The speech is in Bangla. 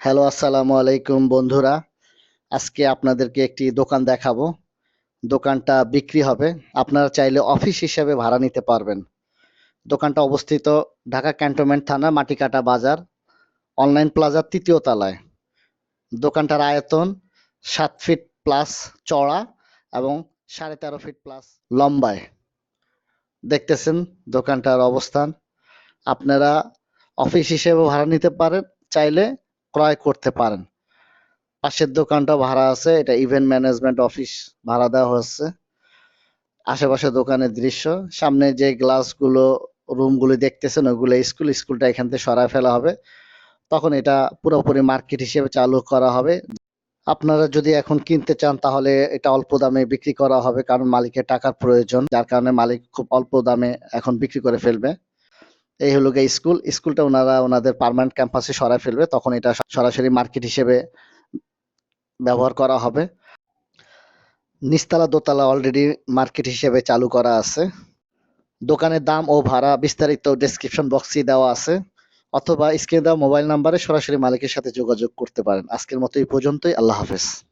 হ্যালো, আসসালামু আলাইকুম বন্ধুরা। আজকে আপনাদেরকে একটি দোকান দেখাবো। দোকানটা বিক্রি হবে। আপনারা চাইলে অফিস হিসেবে ভাড়া নিতে পারবেন। দোকানটা অবস্থিত ঢাকা ক্যান্টনমেন্ট থানা, মাটিকাটা বাজার, অনলাইন প্লাজার তৃতীয় তলায়। দোকানটার আয়তন সাত ফিট প্লাস চড়া এবং সাড়ে তেরো ফিট প্লাস লম্বায়। দেখতেছেন দোকানটার অবস্থান। আপনারা অফিস হিসেবে ভাড়া নিতে পারেন। চাইলে ক্রয় করতে পারেন। পাশের দোকানটা ভাড়া আছে, এটা ইভেন্ট ম্যানেজমেন্ট অফিস ভাড়া দেওয়া হচ্ছে আশেপাশে দোকানের দৃশ্য, সামনে যে গ্লাসগুলো রুমগুলো দেখতেছেন, ওগুলো স্কুল স্কুলটা এখান থেকে সরায় ফেলা হবে। তখন এটা পুরোপুরি মার্কেট হিসেবে চালু করা হবে। আপনারা যদি এখন কিনতে চান, তাহলে এটা অল্প দামে বিক্রি করা হবে, কারণ মালিকের টাকার প্রয়োজন, যার কারণে মালিক খুব অল্প দামে এখন বিক্রি করে ফেলবে। এই হলো গিয়ে স্কুল। স্কুলটা ওনারা ওনাদের পার্মানেন্ট ক্যাম্পাসে সরায় ফেলবে, তখন এটা সরাসরি মার্কেট হিসেবে ব্যবহার করা হবে। নিচতলা, দোতলা অলরেডি মার্কেট হিসেবে চালু করা আছে। দোকানের দাম ও ভাড়া বিস্তারিত ডেসক্রিপশন বক্সে দেওয়া আছে। অথবা স্ক্রিনে দেওয়া মোবাইল নাম্বারে সরাসরি মালিকের সাথে যোগাযোগ করতে পারেন। আজকের মতো এই পর্যন্তই। আল্লাহ হাফেজ।